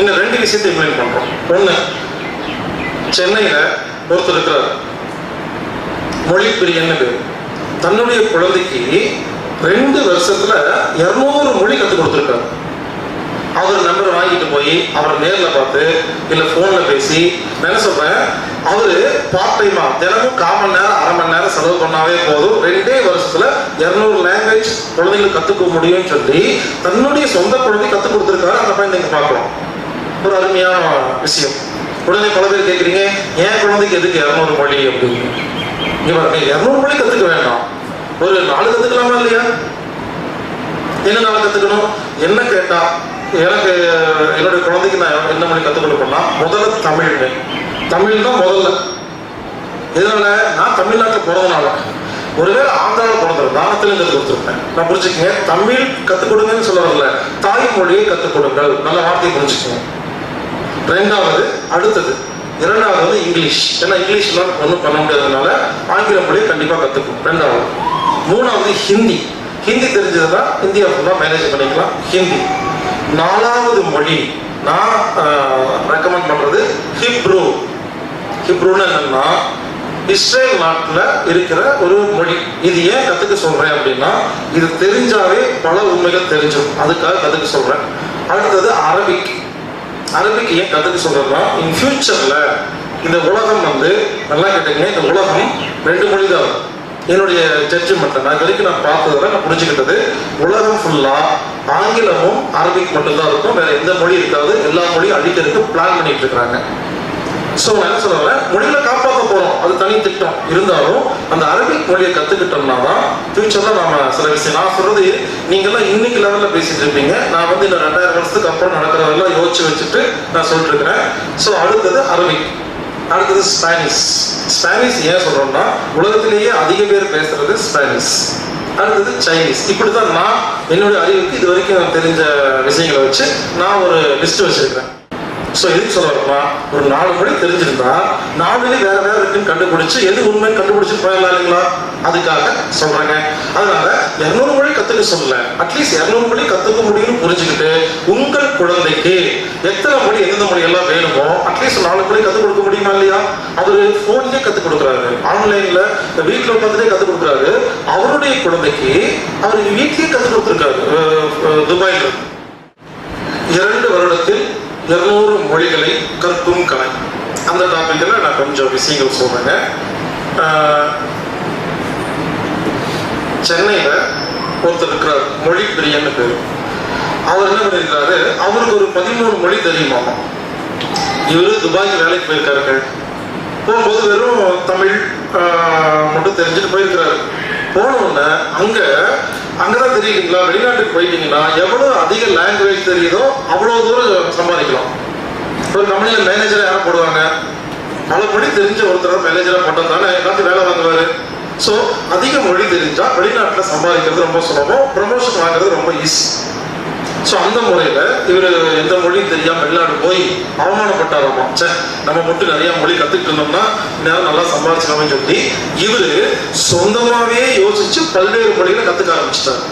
இன்னும் ரெண்டு விஷயத்தை இம்ப்ளைன் பண்ணுறோம் ஒன்று சென்னையில் ஒருத்தர் இருக்கிறார். மொழி பிரியன்னு தன்னுடைய குழந்தைக்கு ரெண்டு வருஷத்தில் இரநூறு மொழி கற்றுக் கொடுத்துருக்காரு. அவர் நம்பர் வாங்கிட்டு போய் அவரை நேரில் பார்த்து இல்லை ஃபோனில் பேசி நான் என்ன சொல்றேன்? அவரு பார்ட் டைமா தினமும் கால் மணி நேரம் அரை மணி நேரம் செலவு பண்ணாவே போதும். ரெண்டே வருஷத்தில் இரநூறு லாங்குவேஜ் குழந்தைங்களுக்கு கற்றுக்க முடியும்னு சொல்லி தன்னுடைய சொந்த குழந்தை கற்றுக் கொடுத்துருக்காரு. அந்த பையன் நீங்கள் பார்க்கலாம். ஒரு அருமையான விஷயம். உடனே பல பேர் கேட்குறீங்க என் குழந்தைக்கு எதுக்கு இரநூறு மொழி அப்படின்னு. இங்கே பாருங்க இரநூறு மொழி கற்றுக்க வேண்டாம். ஒரு நாலு கற்றுக்கலாமா இல்லையா? என்ன நான் கற்றுக்கணும் என்ன கேட்டால் எனக்கு என்னுடைய குழந்தைக்கு நான் என்ன மொழி கற்றுக் கொடுப்பேன்னா முதல்ல தமிழ்னு. தமிழ் தான் முதல்ல. இதனால நான் தமிழ்நாட்டில் பிறந்தனால ஒருவேளை ஆந்திராவில் பிறந்திருந்தா நான் தெலுங்கு கற்றுக் கொடுத்துருப்பேன். நான் புரிஞ்சுக்கங்க தமிழ் கற்றுக் கொடுங்கன்னு சொல்ல வரல. தாய்மொழியை கற்றுக் கொடுங்கள். நல்ல வார்த்தையை புரிஞ்சுக்கங்க. ரெண்டாவது அடுத்தது. இரண்டாவது வந்து இங்கிலீஷ். ஏன்னா இங்கிலீஷ்லாம் ஒன்றும் பண்ண முடியாததுனால ஆங்கில மொழியை கண்டிப்பாக கற்றுக்கும் ரெண்டாவது. மூணாவது ஹிந்தி. ஹிந்தி தெரிஞ்சதுன்னா இந்தியா ஃபுல்லாக மேனேஜ் பண்ணிக்கலாம். ஹிந்தி. நாலாவது மொழி. நான் ரெக்கமெண்ட் பண்ணுறது ஹிப்ரூ. ஹிப்ரூன்னு என்னன்னா இஸ்ரேல் நாட்டில் இருக்கிற ஒரு மொழி. இது ஏன் கற்றுக்க சொல்கிறேன் அப்படின்னா இது தெரிஞ்சாவே பல உண்மைகள் தெரிஞ்சிடும் அதுக்காக கற்றுக்க சொல்கிறேன் அடுத்தது அரபிக். அரபிக் ஏன் கற்றுக்க சொல்கிறேன்னா இன் ஃபியூச்சரில் இந்த உலகம் வந்து நல்லா கேட்டீங்க இந்த உலகம் ரெண்டு மொழி தான் என்னுடைய ஜட்ஜ்மெண்ட் நான் வரைக்கும் நான் பார்த்ததில் நான் புரிஞ்சுக்கிட்டது உலகம் ஃபுல்லாக ஆங்கிலமும் அரபிக் மட்டும்தான் இருக்கும். வேற எந்த மொழி இருக்காது. எல்லா மொழியும் அழிக்கிறதுக்கு பிளான் பண்ணிட்டு இருக்கிறாங்க. ஸோ நான் என்ன சொல்ல வரேன் காப்பாற்ற போறோம். அது தனி திட்டம். இருந்தாலும் அந்த அரபிக் மொழியை கத்துக்கிட்டோம்னா தான் ஃபியூச்சர்ல நாம சில விஷயம் நான் சொல்றது நீங்கெல்லாம் இன்னைக்கு லெவல்ல பேசிட்டு இருப்பீங்க. நான் வந்து இந்த ரெண்டாயிரம் வருஷத்துக்கு அப்புறம் நடக்கிறதெல்லாம் யோசிச்சு வச்சுட்டு நான் சொல்லிட்டு இருக்கிறேன் ஸோ அடுத்தது அரபிக். அடுத்தது ஸ்பானிஷ் ஸ்பானிஷ் ஏன் சொல்றோம்னா உலகத்திலேயே அதிக பேர் பேசுறது ஸ்பானிஷ் அடுத்தது சைனீஸ் இப்படிதான் நான் என்னுடைய அறிவுக்கு இது வரைக்கும் எனக்கு தெரிஞ்ச விஷயங்களை வச்சு நான் ஒரு லிஸ்ட் வச்சிருக்கிறேன். ஸோ எதுக்கு சொல்ல ஒரு நாலு மொழி தெரிஞ்சிருந்தா நாலுலேயும் வேற வேற இருக்குன்னு கண்டுபிடிச்சு எது உண்மைன்னு கண்டுபிடிச்சு போயிடலாம் இல்லைங்களா? அதுக்காக சொல்றாங்க. அதனால இரநூறு மொழி கத்துக்க சொல்லல. அட்லீஸ்ட் இரநூறு மொழி கத்துக்க முடியும்னு புரிஞ்சுக்கிட்டு உங்கள் குழந்தைக்கு எத்தனை மொழி எந்தெந்த மொழி எல்லாம் வேணுமோ அட்லீஸ்ட் நாலு மொழி கத்துக் கொடுக்க முடியுமா இல்லையா? அவரு போன்லயே கத்துக் கொடுக்குறாரு. ஆன்லைன்ல வீட்டுல உட்காந்துட்டே கத்துக் கொடுக்குறாரு. அவருடைய குழந்தைக்கு அவர் வீட்லயே கத்துக் கொடுத்துருக்காரு. அஹ், இரண்டு வருடத்தில் இருநூறு மொழிகளை கற்கும் கலை. அந்த டாபிக்கில் நான் கொஞ்சம் விஷயங்கள் சொல்றேங்க. சென்னையில் ஒருத்தர் இருக்கிறார் மொழி பிரியன்னு பேர். அவர் என்ன பண்ணியிருக்காரு அவருக்கு ஒரு பதிமூணு மொழி தெரியுமாமா. இவரு துபாய்க்கு வேலைக்கு போயிருக்காருங்க. போகும்போது வெறும் தமிழ் மட்டும் தெரிஞ்சுட்டு போயிருக்கிறாரு. போன உடனே அங்க அங்கதான் தெரியுங்களா வெளிநாட்டுக்கு போயிட்டீங்கன்னா எவ்வளவு அதிக லாங்குவேஜ் தெரியுதோ அவ்வளவு தூரம் சம்பாதிக்கலாம். ஒரு கம்பெனியில் மேனேஜரை யாரும் போடுவாங்க. பல மொழி தெரிஞ்ச ஒருத்தர் மேனேஜரா போட்டது தானே எல்லாத்தையும் வேலை வாங்குவாரு ஸோ அதிக மொழி தெரிஞ்சா வெளிநாட்டில் சம்பாதிக்கிறது ரொம்ப சுலபம் ப்ரமோஷன் வாங்குறது ரொம்ப ஈஸி ஸோ அந்த முறையில் இவர் எந்த மொழியும் தெரியாமல் வெளிநாடு போய் அவமானப்பட்டாராமா? ச்சே நம்ம மட்டும் நிறைய மொழி கற்றுக்கிட்டு இருந்தோம்னா நேரம் நல்லா சம்பாதிச்சிடலாம்னு சொல்லி இவர் சொந்தமாகவே யோசிச்சு பல்வேறு மொழிகளை கற்றுக்க ஆரம்பிச்சிட்டார்.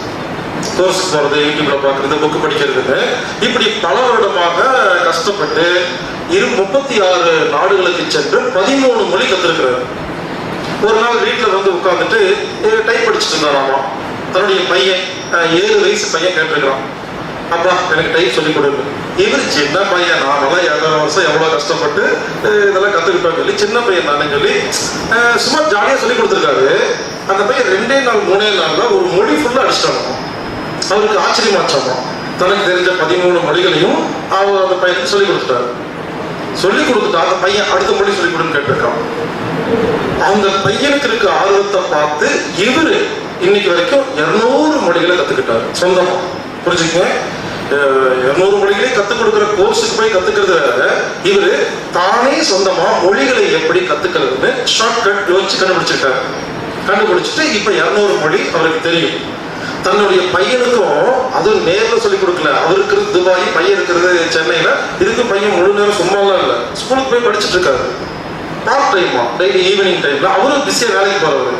கோர்ஸ் போகிறது யூடியூப்ல பார்க்கறது புக்கு படிக்கிறதுன்னு. இப்படி பல வருடமாக கஷ்டப்பட்டு இரு முப்பத்தி ஆறு நாடுகளுக்கு சென்று பதிமூணு மொழி கற்றுருக்கிறார் ஒரு நாள் வீட்டில் வந்து உட்காந்துட்டு டைப் படிச்சுட்டு இருந்தாராமா? தன்னுடைய பையன் ஏழு வயசு பையன் கேட்டிருக்கிறான். அப்பா எனக்கு டைப் சொல்லி கொடுங்க. இவர் சின்ன பையன் நாமெல்லாம் ஏழரை வருஷம் எவ்வளோ கஷ்டப்பட்டு இதெல்லாம் கற்றுக்கிட்டோம் சொல்லி சின்ன பையன் தானே சொல்லி சும்மா ஜாலியாக சொல்லி கொடுத்துருக்காரு. அந்த பையன் ரெண்டே நாள் மூணே நாள்ல ஒரு மொழி ஃபுல்லாக அடிச்சிட்டாங்க அவருக்கு ஆச்சரியமாச்சாமா. தனக்கு தெரிஞ்ச பதிமூணு மொழிகளையும் அவர் அந்த பையனுக்கு சொல்லி கொடுத்துட்டாரு. சொல்லி கொடுத்துட்டா அந்த பையன் அடுத்த மொழி சொல்லி கொடுன்னு கேட்டிருக்கான். அந்த பையனுக்கு இருக்க ஆர்வத்தை பார்த்து இவரு இன்னைக்கு வரைக்கும் இருநூறு மொழிகளை கத்துக்கிட்டாரு. சொந்தமா. புரிஞ்சுக்கங்க. இருநூறு மொழிகளை கத்துக் கொடுக்குற கோர்ஸுக்கு போய் கத்துக்கிறது வேற தானே சொந்தமா மொழிகளை எப்படி கத்துக்கிறதுன்னு ஷார்ட் கட் யோசிச்சு கண்டுபிடிச்சிருக்காரு. கண்டுபிடிச்சிட்டு இப்ப இருநூறு மொழி அவருக்கு தெரியும். தன்னுடைய பையனுக்கும் அதுவும் நேரில் சொல்லி கொடுக்கல. அவருக்கு துபாய் பையன் இருக்கிறது சென்னையில. இதுக்கும் பையன் முழு நேரம் சும்மாலாம் இல்லை. ஸ்கூலுக்கு போய் படிச்சுட்டு இருக்காரு. பார்ட் டைமா டெய்லி ஈவினிங் டைம்ல அவரும் பிஸியாக வேலைக்கு போறவர்.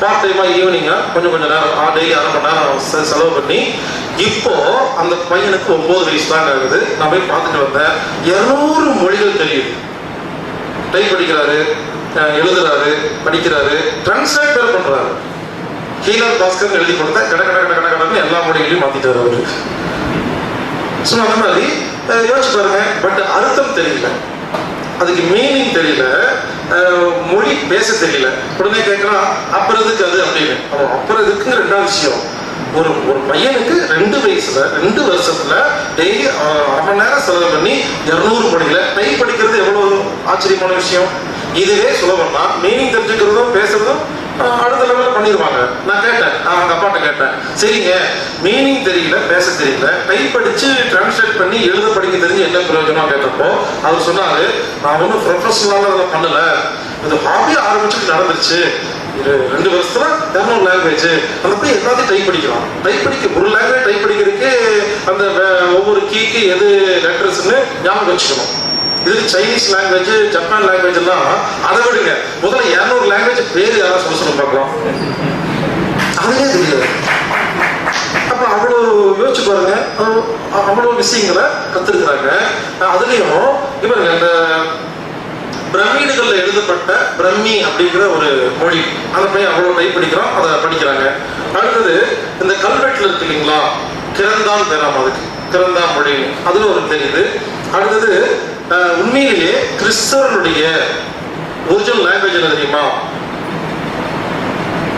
பார்ட் டைமாக ஈவினிங்காக கொஞ்சம் கொஞ்சம் நேரம் டெய்லி அரை மணி நேரம் செலவு பண்ணி இப்போ அந்த பையனுக்கு ஒன்பது வயசு தான் ஆகுது. நான் போய் பார்த்துட்டு வந்தேன். இரநூறு மொழிகள் தெரியுது. டைப் படிக்கிறாரு எழுதுறாரு படிக்கிறாரு டிரான்ஸ்லேட் வேற பண்ணுறாரு ஹீலர் பாஸ்கர் எழுதி கொடுத்தா கட கட கட கட கடன்னு எல்லா மொழிகளையும் மாத்திட்டாரு அவரு. ஸோ அந்த மாதிரி யோசிச்சு பாருங்க பட் அர்த்தம் தெரியல. அதுக்கு மீனிங் தெரியல. மொழி பேச தெரியல. உடனே கேட்கலாம் அப்புறம் எதுக்கு அது? அப்படின்னு. அவன் அப்புறம் எதுக்குங்க ரெண்டாவது விஷயம்? ஒரு ஒரு பையனுக்கு ரெண்டு வயசுல ரெண்டு வருஷத்துல டெய்லி அரை மணி நேரம் செலவு பண்ணி இரநூறு மணில டை படிக்கிறது எவ்வளவு ஆச்சரியமான விஷயம்? இதுவே சுலபம் தான் மீனிங் தெரிஞ்சுக்கிறதும் பேசுறதும் அடுத்த லெவலில் பண்ணிடுவாங்க. நான் கேட்டேன். நான் அவங்க அப்பாட்ட கேட்டேன். சரிங்க. மீனிங் தெரியல பேச தெரியல. டைப் படிச்சு டிரான்ஸ்லேட் பண்ணி எழுத படிக்க தெரிஞ்சு என்ன பிரயோஜனம் கேட்டப்போ அவர் சொன்னாரு நான் ஒன்றும் ப்ரொஃபஷனலாக அதை பண்ணல. இது ஹாபியாக ஆரம்பிச்சுட்டு நடந்துருச்சு. ரெண்டு வருஷத்துல தமிழ் லாங்குவேஜ் அந்த போய் எல்லாத்தையும் டைப் படிக்கலாம் டைப் படிக்க ஒரு லாங்குவேஜ் டைப் படிக்கிறதுக்கு அந்த ஒவ்வொரு கீக்கு எது லெட்டர்ஸ்ன்னு ஞாபகம் வச்சுக்கணும். இது சைனீஸ் லாங்குவேஜ் ஜப்பான் லாங்குவேஜ் எல்லாம் அதை விடுங்க. முதல்ல இரநூறு லாங்குவேஜ் பேர் யாராவது சொல்ல சொல்ல பார்க்கலாம். அதுவே தெரியாது. அப்ப அவ்வளோ யோசிச்சு பாருங்க. அவ்வளோ- விஷயங்களை கற்றுருக்குறாங்க அதுலயும் இப்ப இந்த பிரமிடுகள்ல எழுதப்பட்ட பிரம்மி அப்படிங்கிற ஒரு மொழி. அதை போய் அவ்வளோ டைப் படிக்கிறோம் அதை படிக்கிறாங்க. அடுத்தது இந்த கல்வெட்டுல இருக்கு இல்லைங்களா? கிரந்தான் பேராம் அதுக்கு. கிரந்தா மொழி. அதுல ஒரு தெரியுது. அடுத்தது உண்மையிலேயே கிறிஸ்தவனுடைய ஒரிஜினல் லாங்குவேஜ் என்ன தெரியுமா?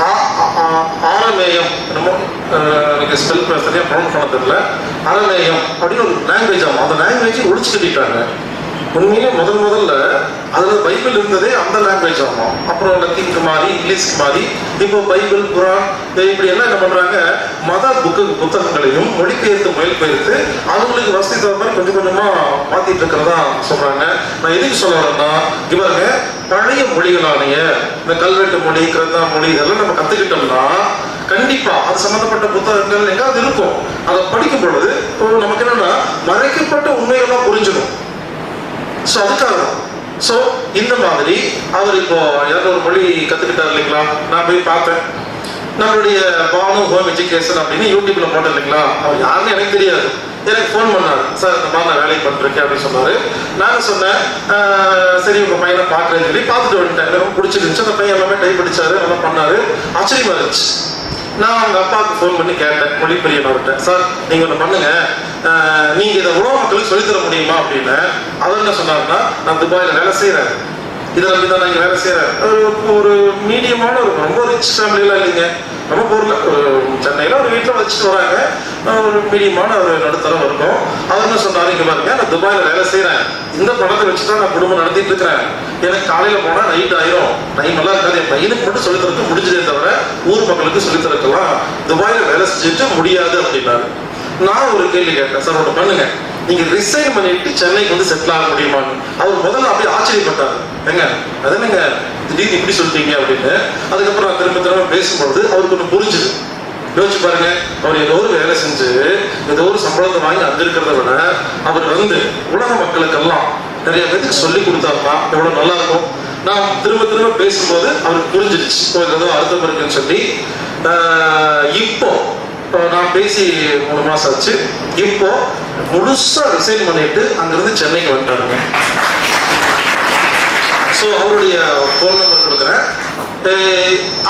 ஆ- ஆ- ஆரமேயம். எனக்கு ஸ்பெல் சரியா ப்ரொனவுன்ஸ் பண்ண தெரியல. அரமேயம் அப்படின்னு ஒரு லாங்குவேஜ் ஆகும் அந்த லாங்குவேஜை ஒழிச்சு கட்டிட்டாங்க உண்மையிலே முதல் முதல்ல அதுல பைபிள் இருந்ததே அந்த லாங்குவேஜ் ஆகும். அப்புறம் லத்தீனுக்கு மாறி இங்கிலீஷ்க்கு மாறி இப்போ பைபிள் குரான் இப்படி எல்லாம் என்ன பண்றாங்க? மத புக்கு புத்தகங்களையும் மொழிபெயர்த்து மொழிபெயர்த்து அவங்களுக்கு வசதி தகுந்த மாதிரி கொஞ்சம் கொஞ்சமா மாத்திட்டு இருக்கிறதா சொல்றாங்க. நான் எதுக்கு சொல்ல வரேன்னா இவங்க பழைய மொழிகளானைய இந்த கல்வெட்டு மொழி கிரந்தா மொழி இதெல்லாம் நம்ம கத்துக்கிட்டோம்னா கண்டிப்பா அது சம்பந்தப்பட்ட புத்தகங்கள் எங்காவது இருக்கும். அதை படிக்கும் பொழுது நமக்கு என்னன்னா மறைக்கப்பட்ட உண்மைகள்லாம் புரிஞ்சிடும். ஸோ அதுக்காக தான் ஸோ இந்த மாதிரி அவர் இப்போ இரநூறு மொழி கற்றுக்கிட்டார் இல்லைங்களா? நான் போய் பார்த்தேன். நம்மளுடைய பானு ஹோம் எஜுகேஷன் அப்படின்னு யூடியூப்ல போட்டேன் இல்லைங்களா? அவர் யாருன்னு எனக்கு தெரியாது. எனக்கு ஃபோன் பண்ணாரு. சார் இந்த மாதிரி நான் வேலைக்கு பண்ணிருக்கேன் அப்படின்னு சொன்னாரு. நான் சொன்னேன் சரி உங்க பையனை பார்க்குறேன்னு சொல்லி பார்த்துட்டு வந்துட்டேன். எனக்கு ரொம்ப பிடிச்சிருந்துச்சு. அந்த பையன் எல்லாமே டைப் அடிச்சாரு. நல்லா பண்ணாரு. ஆச்சரியமா இருந்துச்சு. நான் அவங்க அப்பாவுக்கு ஃபோன் பண்ணி கேட்டேன். மொழிப்பெரியன் அவர்கிட்ட சார் நீங்க ஒன்று பண்ணுங்க. நீங்க இதை உலக மக்களுக்கு சொல்லித் தர முடியுமா அப்படின்னு அவர் என்ன சொன்னார்னா நான் துபாயில வேலை செய்யறேன் இதை நம்பி தான் நான் வேலை செய்யறேன் ஒரு- ஒரு மீடியமான ஒரு ரொம்ப ரிச் ஃபேமிலியெல்லாம் இல்லைங்க. ரொம்ப பொருள் ஒரு சென்னையில ஒரு வீட்டில் வச்சுட்டு வராங்க. ஒரு மீடியமான ஒரு நடுத்தரம் இருக்கும். அவர் என்ன சொன்னாரு இங்கே பாருங்க நான் துபாயில வேலை செய்யறேன் இந்த பணத்தை வச்சு தான் நான் குடும்பம் நடத்திட்டு இருக்கிறேன். எனக்கு காலையில போனா நைட் ஆயிரும். டைம் எல்லாம் இருக்காது. என் பையனுக்கு மட்டும் சொல்லித்தரத்து முடிஞ்சதே தவிர ஊர் மக்களுக்கு சொல்லித் தரக்கலாம் துபாயில வேலை செஞ்சுட்டு முடியாது அப்படின்னாரு. நான் ஒரு கேள்வி கேட்டேன். சார் ஒன்று பண்ணுங்க. நீங்க ரிசைன் பண்ணிட்டு சென்னைக்கு வந்து செட்டில் ஆக முடியுமான்னு அவர் முதல்ல அப்படியே ஆச்சரியப்பட்டார். எங்க அது என்னங்க? திடீர்னு இப்படி சொல்லிட்டீங்க அப்படின்னு. அதுக்கப்புறம் நான் திரும்ப திரும்ப பேசும்போது அவருக்கு ஒன்று புரிஞ்சுது. யோசிச்சு பாருங்க. அவர் ஏதோ ஒரு வேலை செஞ்சு ஏதோ ஒரு சம்பளத்தை வாங்கி அங்க இருக்கிறத விட அவர் வந்து உலக மக்களுக்கெல்லாம் நிறைய பேருக்கு சொல்லி கொடுத்தாருன்னா எவ்வளவு நல்லா இருக்கும். நான் திரும்ப திரும்ப பேசும்போது அவருக்கு புரிஞ்சிருச்சு. ஏதோ அர்த்தம் இருக்குன்னு சொல்லி. இப்போ நான் பேசி மூணு மாசம் ஆச்சு. இப்போ முழுசா ரிசைன் பண்ணிட்டு அங்கிருந்து சென்னைக்கு வந்துட்டாருங்க ஸோ அவருடைய ஃபோன் நம்பர் கொடுக்குறேன்.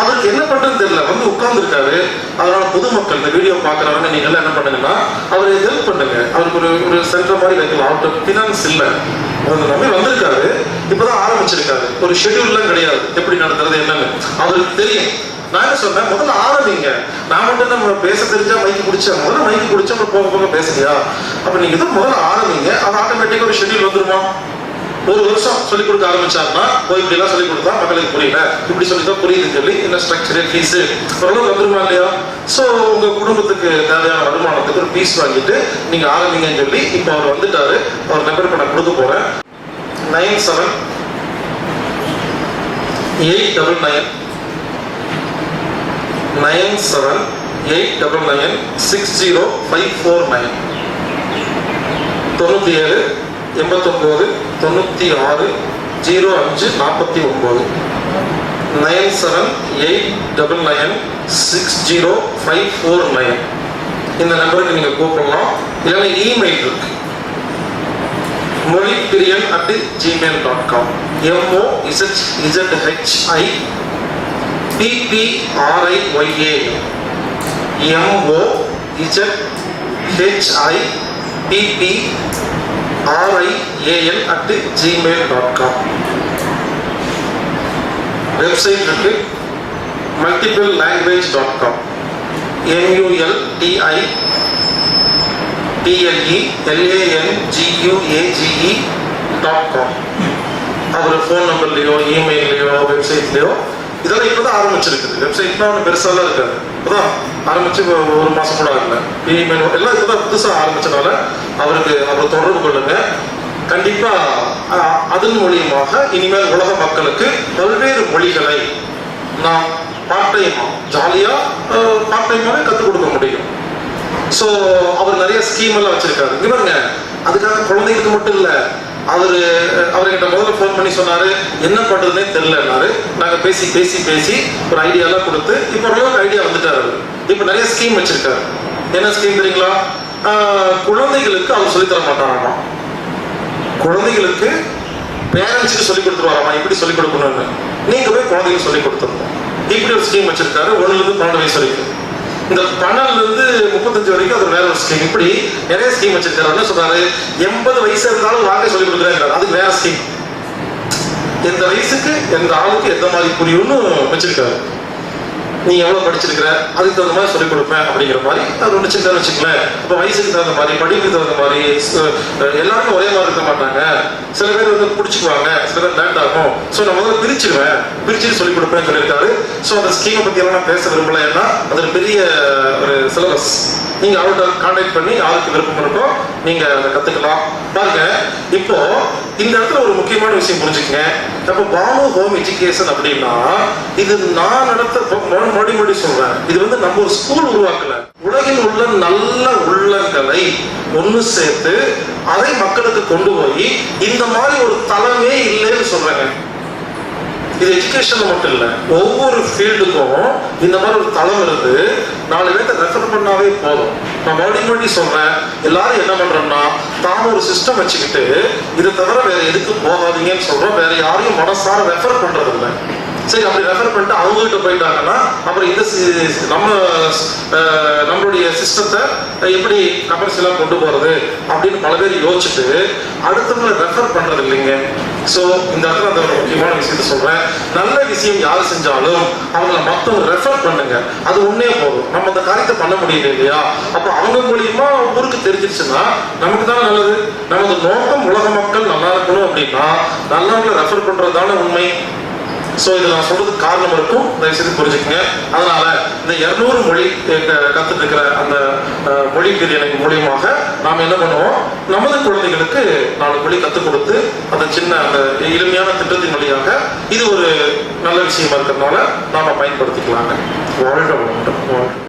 அவருக்கு என்ன பண்றதுன்னு தெரியல. வந்து உட்கார்ந்துருக்காரு. அதனால பொதுமக்கள் இந்த வீடியோ பார்க்குறவங்க நீங்க எல்லாம் என்ன பண்ணுங்கன்னா அவரை ஹெல்ப் பண்ணுங்க. அவருக்கு ஒரு ஒரு சென்டர் மாதிரி வைக்கலாம். அவர்கிட்ட பினான்ஸ் இல்லை. அவர் நம்பி வந்திருக்காரு. இப்பதான் ஆரம்பிச்சிருக்காரு. ஒரு ஷெட்யூல்லாம் கிடையாது. எப்படி நடத்துறது என்னன்னு. அவருக்கு தெரியும். நான் என்ன சொன்னேன் முதல்ல ஆரம்பிங்க. நான் மட்டும் நம்ம பேச தெரிஞ்சா மைக்கு பிடிச்சா முதல்ல மைக்கு பிடிச்சா அப்புறம் போக போக பேசுறியா? அப்ப நீங்க இது முதல்ல ஆரம்பிங்க. அது ஆட்டோமேட்டிக்கா ஒரு ஷெட்யூல் வந்துருமா? ஒரு வருஷம் சொல்லிக் கொடுக்க ஆரம்பிச்சாருன்னா போய் இப்படி எல்லாம் சொல்லிக் கொடுத்தா மக்களுக்கு புரியல. இப்படி சொல்லி தான் புரியுதுன்னு சொல்லி என்ன ஸ்ட்ரக்சர் ஃபீஸ் ஓரளவு வந்துருமா இல்லையா? ஸோ உங்க குடும்பத்துக்கு தேவையான வருமானத்துக்கு ஒரு ஃபீஸ் வாங்கிட்டு நீங்க ஆரம்பிங்கன்னு சொல்லி இப்போ அவர் வந்துட்டாரு. அவர் நம்பர் நான் கொடுக்க போறேன். Nine seven eight double nine nine seven eight double nine six zero five four nine. தொண்ணூற்றி ஏழு எண்பத்தொம்போது தொண்ணூற்றி ஆறு ஜீரோ அஞ்சு நாற்பத்தி ஒம்பது. Nine seven eight double nine six zero five four nine. இந்த நம்பருக்கு நீங்கள் கூப்பிடலாம். இல்லைன்னா இமெயில் இருக்கு. Mozhi Priyan at Gmail dot com M O Z Z H I P P R I Y A M O Z H I P P R I A L at Gmail dot com website இருக்கு. Multiple language dot com MULTI TLE எல்ஏஎன்ஜியூஏஜிஇ dot com அவர் phone நம்பர்லேயோ இமெயிலையோ வெப்சைட்லையோ இதெல்லாம் இப்போ தான் ஆரம்பிச்சிருக்குது வெப்சைட்னா ஒன்றும் பெருசாலாம் இருக்காது. இப்போதான் ஆரம்பிச்சு ஒரு ஒரு மாதம் கூட ஆகல. இமெயில் எல்லாம் இப்போ தான் புதுசாக ஆரம்பிச்சனால அவருக்கு அவர் தொடர்பு கொள்ளுங்க. கண்டிப்பாக அதன் மூலியமாக இனிமேல் உலக மக்களுக்கு பல்வேறு மொழிகளை நாம் பார்ட் டைமாக ஜாலியாக பார்ட் டைமாகவே கற்றுக் கொடுக்க முடியும். ஸோ அவர் நிறைய ஸ்கீம் எல்லாம் வச்சிருக்காரு. இங்க பாருங்க அதுக்காக குழந்தைகளுக்கு மட்டும் இல்லை அவர் அவர்கிட்ட முதல்ல ஃபோன் பண்ணி சொன்னார் என்ன பண்ணுறதுனே தெரிலன்னாரு நாங்கள் பேசி பேசி பேசி ஒரு ஐடியாலாம் கொடுத்து இப்போ ஓரளவுக்கு ஐடியா வந்துட்டாரு அவர். இப்போ நிறைய ஸ்கீம் வச்சுருக்காரு. என்ன ஸ்கீம் தெரியுங்களா? குழந்தைகளுக்கு அவர் சொல்லித் தர மாட்டாராமா குழந்தைகளுக்கு பேரண்ட்ஸுக்கு சொல்லி கொடுத்துருவாராமா? இப்படி சொல்லி கொடுக்கணும்னு? நீங்கள் போய் குழந்தைகளுக்கு சொல்லி கொடுத்துருவோம் இப்படி ஒரு ஸ்கீம் வச்சிருக்காரு. ஒன்றுலேருந்து பன்னெண்டு வயசு வரைக்கும். இந்த டனல் இருந்து முப்பத்தஞ்சு வரைக்கும் அது வேற ஒரு ஸ்கீம் இப்படி நிறைய ஸ்கீம் வச்சிருக்காரு. என்ன சொல்றாரு? எண்பது வயசு இருந்தாலும் வாங்க சொல்லி கொடுக்குறாங்க அதுக்கு வேற ஸ்கீம் எந்த வயசுக்கு எந்த ஆளுக்கு எந்த மாதிரி புரியும்னு வச்சிருக்காரு. நீ எவ்வளோ படிச்சிருக்கிற? அதுக்கு தகுந்த மாதிரி சொல்லிக் கொடுப்பேன் அப்படிங்கிற மாதிரி. அது ஒன்று சின்ன வச்சுக்கலேன் இப்போ வயசுக்கு தகுந்த மாதிரி படிப்புக்கு தகுந்த மாதிரி ச- எல்லாருக்கும் ஒரே மாதிரி இருக்க மாட்டாங்க. சில பேர் வந்து பிடிச்சிக்குவாங்க. சில பேர் லேட் ஆகும். ஸோ நான் முதல்ல பிரிச்சிருவேன். பிரிச்சு சொல்லிக் கொடுப்பேன் சொல்லியிருக்காரு. ஸோ அந்த ஸ்கீமை பற்றி எல்லாம் நான் பேச விரும்பல ஏன்னா அது ஒரு பெரிய ஒரு சிலபஸ் நீங்க அவர்கிட்ட கான்டாக்ட் பண்ணி யாருக்கு விருப்பம் இருக்கோ நீங்க அதை கத்துக்கலாம். பாருங்க இப்போ இந்த இடத்துல ஒரு முக்கியமான விஷயம் புரிஞ்சுக்கங்க. அப்போ பானு ஹோம் எஜுகேஷன் அப்படின்னா இது நான் நடத்த மொ- மொழி மொழி சொல்றேன். இது வந்து நம்ம ஒரு ஸ்கூல் உருவாக்கல. உலகில் உள்ள நல்ல உள்ளங்களை ஒன்று சேர்த்து அதை மக்களுக்கு கொண்டு போய் இந்த மாதிரி ஒரு தலைமே இல்லைன்னு சொல்றாங்க. இது எஜுகேஷன் மட்டும் இல்லை ஒவ்வொரு ஃபீல்டுக்கும் இந்த மாதிரி ஒரு தளம் இருந்து நாலு பேர்த்த ரெஃபர் பண்ணாவே போதும். நான் மறுபடியும் மறுபடியும் சொல்றேன் எல்லாரும் என்ன பண்றோம்னா தாம ஒரு சிஸ்டம் வச்சுக்கிட்டு இதை தவிர வேற எதுக்கு போகாதீங்கன்னு சொல்றோம். வேற யாரையும் மனசார ரெஃபர் பண்றது இல்லை சரி அப்படி ரெஃபர் பண்ணிட்டு அவங்க கிட்ட போயிட்டாங்கன்னா அப்புறம் இந்த சி- நம்ம நம்மளுடைய சிஸ்டத்தை எப்படி கமர்ஷியலா கொண்டு போறது அப்படின்னு பல பேர் யோசிச்சுட்டு அடுத்தவங்களை ரெஃபர் பண்றது இல்லைங்க. ஸோ இந்த இடத்துல அந்த ஒரு முக்கியமான விஷயத்த சொல்றேன். நல்ல விஷயம் யார் செஞ்சாலும் அவங்கள மற்றவங்க ரெஃபர் பண்ணுங்க. அது உண்மையே போதும். நம்ம அந்த காரியத்தை பண்ண முடியல இல்லையா? அப்போ அவங்க மூலியமா ஊருக்கு தெரிஞ்சிருச்சுன்னா நமக்கு தானே நல்லது. நமது நோக்கம் உலக மக்கள் நல்லா இருக்கணும் அப்படின்னா நல்லவங்களை ரெஃபர் பண்றதுதானே உண்மை. ஸோ இதை நான் சொல்றதுக்கு காரணம் இருக்கும். தயவு செய்து புரிஞ்சுக்கங்க. அதனால இந்த இரநூறு மொழி கற்றுட்டு இருக்கிற அந்த மொழி பிரியாணி மூலியமாக நாம் என்ன பண்ணுவோம்? நமது குழந்தைகளுக்கு நாலு மொழி கற்றுக் கொடுத்து அந்த சின்ன அந்த எளிமையான திட்டத்தின் வழியாக இது ஒரு நல்ல விஷயமா இருக்கிறதுனால நாம் பயன்படுத்திக்கலாங்க. வாழ்க வாழ்க்கை